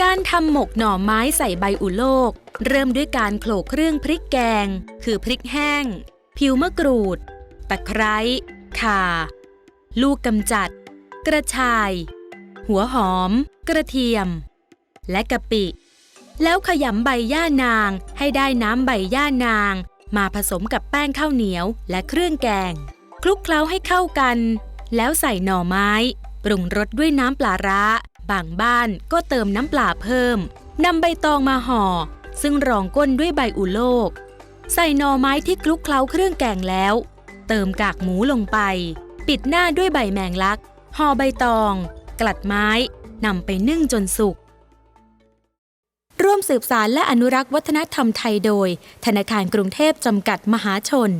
การทำหมกหน่อไม้ใส่ใบอุโลก เริ่มด้วยการโขลกเครื่องพริกแกง คือพริกแห้ง ผิวมะกรูด ตะไคร้ข่า ลูกกำจัด กระชาย หัวหอม กระเทียม และกะปิ แล้วขยำใบย่านางให้ได้น้ำใบย่านาง มาผสมกับแป้งข้าวเหนียวและเครื่องแกง คลุกเคล้าให้เข้ากัน แล้วใส่หน่อไม้ ปรุงรสด้วยน้ำปลาร้า บางบ้านก็เติมน้ำปลาเพิ่มนำใบตองมาห่อ ซึ่งรองก้นด้วยใบอุโลก ใส่หน่อไม้ที่คลุกเคล้าเครื่องแกงแล้ว เติมกากหมูลงไป ปิดหน้าด้วยใบแมงลัก ห่อใบตอง กลัดไม้นำไปนึ่งจนสุก ร่วมสืบสารและอนุรักษ์วัฒนธรรมไทยโดย ธนาคารกรุงเทพจำกัดมหาชน